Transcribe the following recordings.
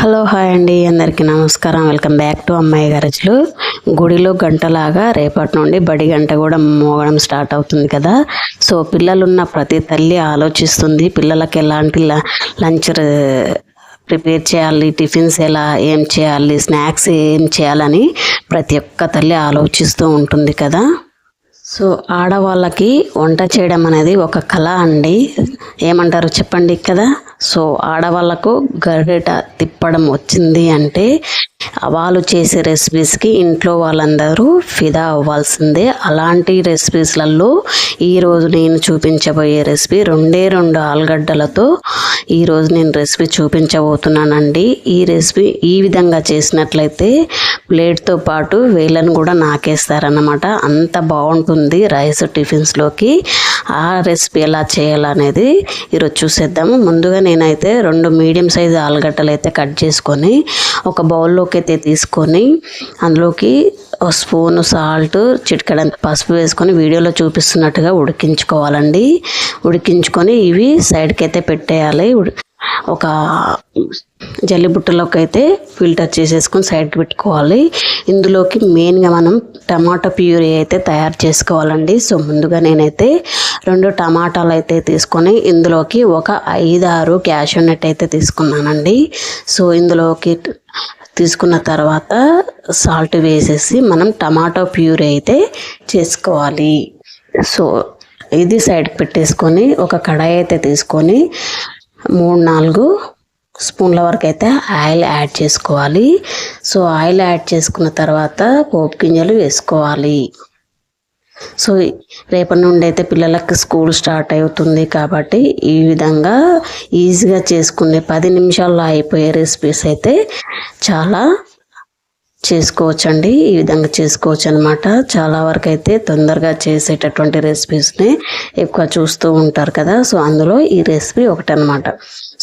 Hello hi అండి అందరికీ నమస్కారం. వెల్కమ్ బ్యాక్ టు అమ్మాయి గరజులు. గుడిలో గంటలాగా రేపటి నుండి బడి గంట కూడా మోగడం స్టార్ట్ అవుతుంది కదా. సో పిల్లలున్న ప్రతి తల్లి ఆలోచిస్తుంది పిల్లలకి ఎలాంటి ల- లంచ్ ప్రిపేర్ చేయాలి టిఫిన్స్ ఎలా ఏం చేయాలి స్నాక్స్ ఏం చేయాలని ప్రతి ఒక్క తల్లి ఆలోచిస్తూ ఉంటుంది కదా. సో ఆడవాళ్ళకి వంట చేయడం అనేది ఒక కళ అండి. ఏమంటారు చెప్పండి కదా? సో ఆడవాళ్ళకు గరిట తిప్పడం వచ్చింది అంటే వాళ్ళు చేసే రెసిపీస్కి ఇంట్లో వాళ్ళందరూ ఫిదా అవ్వాల్సిందే. అలాంటి రెసిపీస్లలో ఈరోజు నేను చూపించబోయే రెసిపీ రెండే రెండు ఆలుగడ్డలతో ఈరోజు నేను రెసిపీ చూపించబోతున్నానండి. ఈ రెసిపీ ఈ విధంగా చేసినట్లయితే ప్లేట్తో పాటు వేళ్ళను కూడా నాకేస్తారనమాట అంత బాగుంటుంది రైస్ టిఫిన్స్లోకి. ఆ రెసిపీ ఎలా చేయాలనేది ఈరోజు చూసేద్దాము. ముందుగా నేనైతే రెండు మీడియం సైజు ఆలుగడ్డలు అయితే కట్ చేసుకొని ఒక బౌల్లో అయితే తీసుకొని అందులోకి స్పూన్ సాల్ట్ చిటికడంత పసుపు వేసుకొని వీడియోలో చూపిస్తున్నట్టుగా ఉడికించుకోవాలండి. ఉడికించుకొని ఇవి సైడ్కి అయితే పెట్టేయాలి ఒక జల్లిబుట్టలోకి అయితే ఫిల్టర్ చేసేసుకొని సైడ్కి పెట్టుకోవాలి. ఇందులోకి మెయిన్గా మనం టమాటా ప్యూరీ అయితే తయారు చేసుకోవాలండి. సో ముందుగా నేనైతే రెండు టమాటాలు అయితే తీసుకొని ఇందులోకి ఒక ఐదారు క్యాషూ నట్ అయితే తీసుకున్నానండి. సో ఇందులోకి తీసుకున్న తర్వాత సాల్ట్ వేసేసి మనం టమాటో ప్యూరీ అయితే చేసుకోవాలి. సో ఇది సైడ్కి పెట్టేసుకొని ఒక కడాయి అయితే తీసుకొని మూడు నాలుగు స్పూన్ల వరకు అయితే ఆయిల్ యాడ్ చేసుకోవాలి. సో ఆయిల్ యాడ్ చేసుకున్న తర్వాత పోపు గింజలు వేసుకోవాలి. సో రేపటి నుండి అయితే పిల్లలకి స్కూల్ స్టార్ట్ అవుతుంది కాబట్టి ఈ విధంగా ఈజీగా చేసుకునే పది నిమిషాల్లో అయిపోయే రెసిపీస్ అయితే చాలా చేసుకోవచ్చండి. ఈ విధంగా చేసుకోవచ్చు అనమాట చాలా వరకు అయితే తొందరగా చేసేటటువంటి రెసిపీస్ని ఎక్కువ చూస్తూ ఉంటారు కదా. సో అందులో ఈ రెసిపీ ఒకటి అనమాట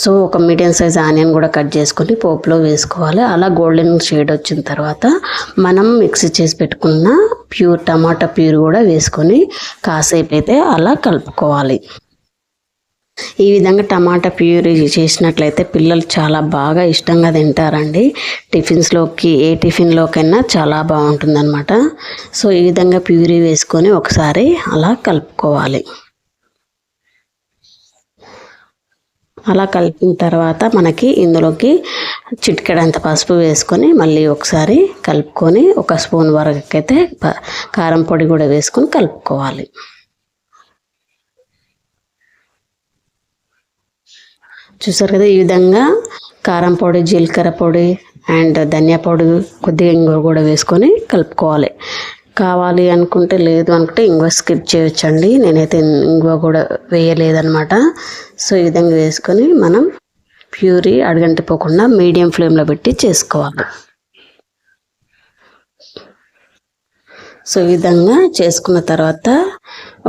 సో ఒక మీడియం సైజ్ ఆనియన్ కూడా కట్ చేసుకొని పోపులో వేసుకోవాలి. అలా గోల్డెన్ షేడ్ వచ్చిన తర్వాత మనం మిక్సీ చేసి పెట్టుకున్న ప్యూర్ టమాటా ప్యూర్ కూడా వేసుకొని కాసేపు అయితే అలా కలుపుకోవాలి. ఈ విధంగా టమాటా ప్యూరీ చేసినట్లయితే పిల్లలు చాలా బాగా ఇష్టంగా తింటారండి. టిఫిన్స్లోకి ఏ టిఫిన్లోకైనా చాలా బాగుంటుందన్నమాట. సో ఈ విధంగా ప్యూరీ వేసుకొని ఒకసారి అలా కలుపుకోవాలి. అలా కలిపిన తర్వాత మనకి ఇందులోకి చిటికెడంత పసుపు వేసుకొని మళ్ళీ ఒకసారి కలుపుకొని ఒక స్పూన్ వరకు అయితే కారం పొడి కూడా వేసుకొని కలుపుకోవాలి. చూసారు కదా ఈ విధంగా? కారం పొడి జీలకర్ర పొడి అండ్ ధనియా పొడి కొద్దిగా ఇంగువ కూడా వేసుకొని కలుపుకోవాలి. కావాలి అనుకుంటే లేదు అనుకుంటే ఇంగువ స్కిప్ చేయొచ్చండి. నేనైతే ఇంగువ కూడా వేయలేదనమాట సో ఈ విధంగా వేసుకొని మనం ప్యూరీ అడగంటిపోకుండా మీడియం ఫ్లేమ్లో పెట్టి చేసుకోవాలి. సో ఈ విధంగా చేసుకున్న తర్వాత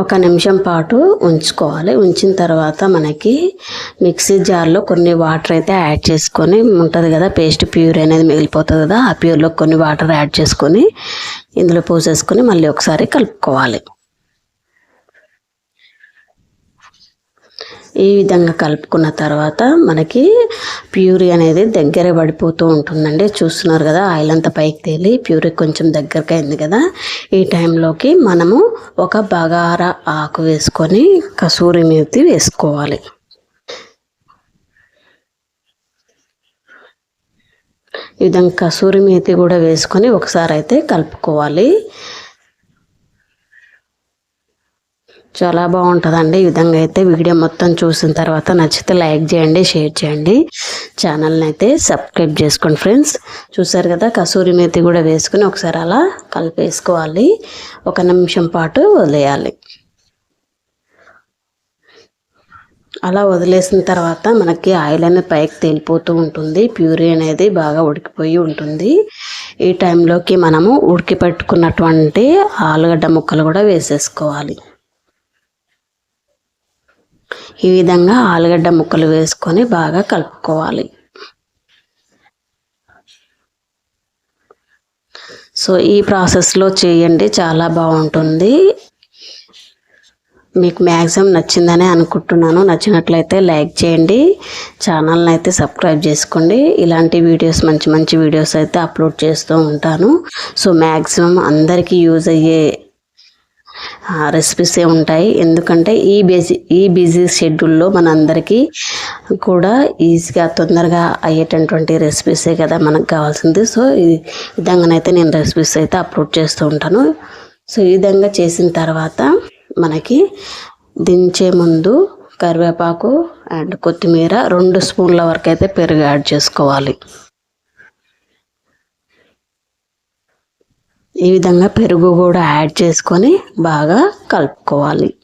ఒక నిమిషం పాటు ఉంచుకోవాలి. ఉంచిన తర్వాత మనకి మిక్సీ జార్లో కొన్ని వాటర్ అయితే యాడ్ చేసుకొని ఉంటుంది కదా పేస్ట్ ప్యూర్ అనేది మిగిలిపోతుంది కదా ఆ ప్యూర్లో కొన్ని వాటర్ యాడ్ చేసుకొని ఇందులో పోసేసుకొని మళ్ళీ ఒకసారి కలుపుకోవాలి. ఈ విధంగా కలుపుకున్న తర్వాత మనకి ప్యూరీ అనేది దగ్గర పడిపోతూ ఉంటుందండి. చూస్తున్నారు కదా ఆయిల్ అంతా పైకి తేలి ప్యూరీ కొంచెం దగ్గరకు అయింది కదా. ఈ టైంలోకి మనము ఒక బగారా ఆకు వేసుకొని కసూరి మేతి వేసుకోవాలి. ఈ విధంగా కసూరి మేతి కూడా వేసుకొని ఒకసారి అయితే కలుపుకోవాలి. చాలా బాగుంటుందండి. ఈ విధంగా అయితే వీడియో మొత్తం చూసిన తర్వాత నచ్చితే లైక్ చేయండి షేర్ చేయండి. ఛానల్ని అయితే సబ్స్క్రైబ్ చేసుకోండి ఫ్రెండ్స్. చూసారు కదా కసూరి మేతి కూడా వేసుకుని ఒకసారి అలా కలిపేసుకోవాలి. ఒక నిమిషం పాటు వదిలేయాలి. అలా వదిలేసిన తర్వాత మనకి ఆయిల్ అనేది పైకి తేలిపోతూ ఉంటుంది. ప్యూరీ అనేది బాగా ఉడికిపోయి ఉంటుంది. ఈ టైంలోకి మనము ఉడికి పెట్టుకున్నటువంటి ఆలుగడ్డ ముక్కలు కూడా వేసేసుకోవాలి. ఈ విధంగా ఆలుగడ్డ ముక్కలు వేసుకొని బాగా కలుపుకోవాలి. సో ఈ ప్రాసెస్లో చేయండి చాలా బాగుంటుంది. మీకు మ్యాక్సిమం నచ్చిందని అనుకుంటున్నాను. నచ్చినట్లయితే లైక్ చేయండి ఛానల్ని అయితే సబ్స్క్రైబ్ చేసుకోండి. ఇలాంటి వీడియోస్ మంచి మంచి వీడియోస్ అయితే అప్లోడ్ చేస్తూ ఉంటాను. సో మ్యాక్సిమం అందరికీ యూజ్ అయ్యే రెసిపీసే ఉంటాయి. ఎందుకంటే ఈ బిజీ ఈ బిజీ షెడ్యూల్లో మనందరికీ కూడా ఈజీగా తొందరగా అయ్యేటటువంటి రెసిపీసే కదా మనకు కావాల్సింది. సో ఈ విధంగానైతే నేను రెసిపీస్ అయితే అప్లోడ్ చేస్తూ ఉంటాను. సో ఈ విధంగా చేసిన తర్వాత మనకి దించే ముందు కరివేపాకు అండ్ కొత్తిమీర రెండు స్పూన్ల వరకు అయితే పెరుగు యాడ్ చేసుకోవాలి. ఈ విధంగా పెరుగు కూడా యాడ్ చేసుకొని బాగా కలుపుకోవాలి.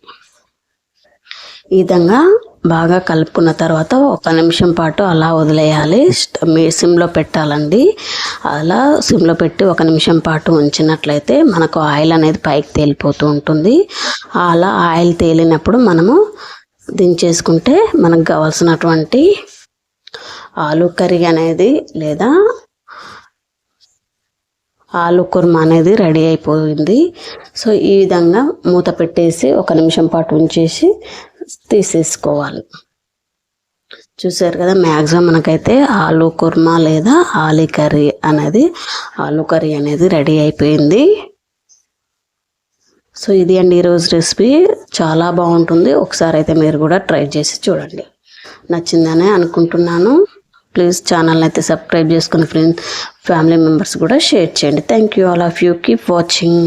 ఈ విధంగా బాగా కలుపుకున్న తర్వాత ఒక నిమిషం పాటు అలా వదిలేయాలి. మీ సిమ్లో పెట్టాలండి. అలా సిమ్లో పెట్టి ఒక నిమిషం పాటు ఉంచినట్లయితే మనకు ఆయిల్ అనేది పైకి తేలిపోతూ ఉంటుంది. అలా ఆయిల్ తేలినప్పుడు మనము దించేసుకుంటే మనకు కావాల్సినటువంటి ఆలు కర్రీ అనేది లేదా ఆలు కుర్మా అనేది రెడీ అయిపోయింది. సో ఈ విధంగా మూత పెట్టేసి ఒక నిమిషం పాటు ఉంచేసి తీసేసుకోవాలి. చూసారు కదా మ్యాక్సిమం మనకైతే ఆలు కుర్మా లేదా ఆలీ కర్రీ అనేది ఆలు కర్రీ అనేది రెడీ అయిపోయింది. సో ఇది అండి ఈరోజు రెసిపీ. చాలా బాగుంటుంది. ఒకసారి అయితే మీరు కూడా ట్రై చేసి చూడండి. నచ్చిందనే అనుకుంటున్నాను. ప్లీజ్ ఛానల్ అయితే సబ్స్క్రైబ్ చేసుకుని ఫ్రెండ్స్ ఫ్యామిలీ మెంబర్స్ కూడా షేర్ చేయండి. Thank you all of you keep watching